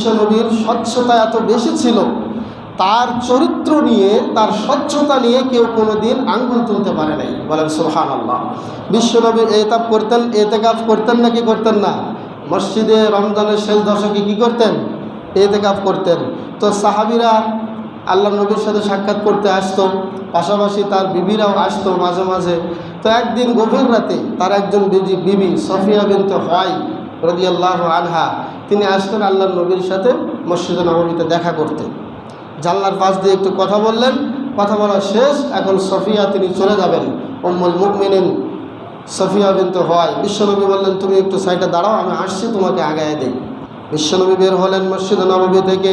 বিশ্বনবীর স্বচ্ছতা এত বেশি ছিল, তার চরিত্র নিয়ে, তার স্বচ্ছতা নিয়ে কেউ কোনোদিন আঙ্গুল তুলতে পারে নাই। বলেন সোহান আল্লাহ বিশ্বনবীর এতাব করতেন, এতেকাফ করতেন না কি করতেন না? মসজিদে রমজানের শেষ দশকে কি করতেন? এতেকাফ করতেন। তো সাহাবিরা আল্লাহ নবীর সাথে সাক্ষাৎ করতে আসতো, পাশাপাশি তার বিবিরাও আসতো মাঝে মাঝে। তো একদিন গভীর রাতে তার একজন বিবি সফিয়া বিনতে হয়, রদিয়াল্লাহ আনহা তিনি আসতেন আল্লাহ নবীর সাথে মসজিদে নবমীতে দেখা করতে। জানলার পাশ দিয়ে একটু কথা বললেন। কথা বলা শেষ, এখন সফিয়া তিনি চলে যাবেন। উম্মুল মুকমিনিন সফিয়া বিনতে হয়। বিশ্বনবী বললেন, তুমি একটু সাইডে দাঁড়াও, আমি আসছি, তোমাকে আগায় দিই। বিশ্বনবী বের হলেন মসজিদে নবমী থেকে।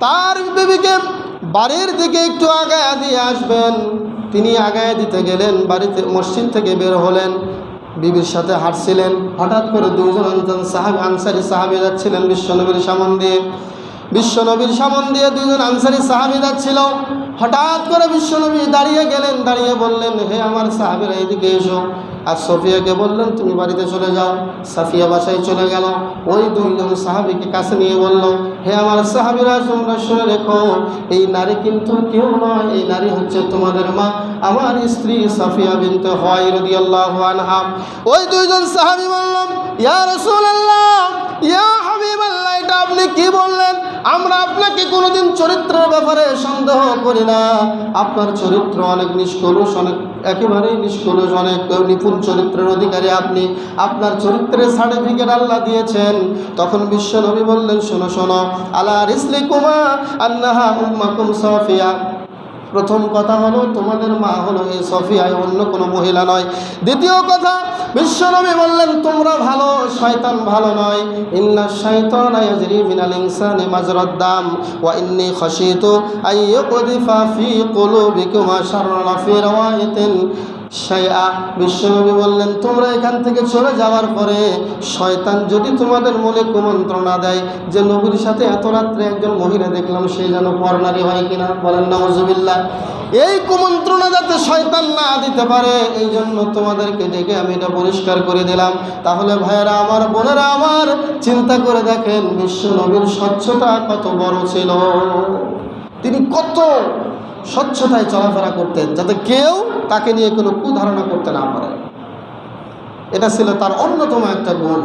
তার বিবিকে বাড়ির দিকে একটু আগায় দিয়ে আসবেন। তিনি আগায় দিতে গেলেন, বাড়িতে মসজিদ থেকে বের হলেন। বিবির সাথে হাঁটছিলেন। হঠাৎ করে দুজন সাহাবি, আনসারি সাহাবি যাচ্ছিলেন বিশ্বনবীর সামন দিয়ে। বিশ্বনবীর সামন দিয়ে দুজন আনসারি সাহাবি যাচ্ছিল। হঠাৎ করে বিশ্বনবী দাঁড়িয়ে গেলেন, দাঁড়িয়ে বললেন, হে আমার সাহাবিরা, এইদিকে এসো। আর সফিয়াকে বললেন, তুমি বাড়িতে চলে যাও। সাফিয়া বাসায় চলে গেল। ওই দুইজন সাহাবিকে কাছে নিয়ে বলল, হে আমার সাহাবিরা, তোমরা শুনে রেখো, এই নারী কিন্তু কেউ নয়, এই নারী হচ্ছে তোমাদের মা। আমার স্ত্রী সাফিয়া বিনতে হয় রদিয়াল্লাহু আনহা। ওই দুইজন সাহাবি বললাম ইয়া রাসূলুল্লাহ, ইয়া হাবিবাল্লাহ, এটা আপনি কি বললেন? আমরা আপনাকে কোনোদিন চরিত্রের ব্যাপারে সন্দেহ করি না। আপনার চরিত্র অনেক নিষ্কলুষ, অনেক একেবারেই নিষ্কলুষ, অনেক নিপুণ চরিত্রের অধিকারী আপনি। আপনার চরিত্রের সার্টিফিকেট আল্লাহ দিয়েছেন। তখন বিশ্বনবী বললেন, শোনো শোনো। আল্লাহ রিসলি কুমা আল্লাহ উম্মাকুম সফিয়া। প্রথম কথা হলো, তোমাদের মা হলো এই সফিয়ায় অন্য কোনো মহিলা নয়। দ্বিতীয় কথা, বিশ্বনবী বললেন, তোমরা ভালো, শয়তান ভালো নয়। ইন্না শয়তান ইয়াজরি মিনাল ইনসানি মাজরাদ দাম, ওয়া ইন্নি খাশিতু আই ফা ফি কুলুবিকুমা শাররা ফি রাওয়ায়াতিন শাইআ বিশ্বনবী বললেন, তোমরা এখান থেকে চলে যাওয়ার পরে শয়তান যদি তোমাদের মনে কুমন্ত্রণা দেয় যে, নবীর সাথে এত রাত্রে একজন মহিলা দেখলাম, সে যেন পরনারী হয় কিনা? বলেন নজবিল্লা এই কুমন্ত্রণা যাতে শয়তান না দিতে পারে, এই জন্য তোমাদেরকে ডেকে আমি এটা পরিষ্কার করে দিলাম। তাহলে ভাইয়েরা, আমার বোনেরা, আমার চিন্তা করে দেখেন বিশ্ব নবীর স্বচ্ছতা কত বড় ছিল। তিনি কত স্বচ্ছতায় চলাফেরা করতেন যাতে কেউ তাকে নিয়ে কোনো কুধারণা করতে না পারে। এটা ছিল তার অন্যতম একটা গুণ।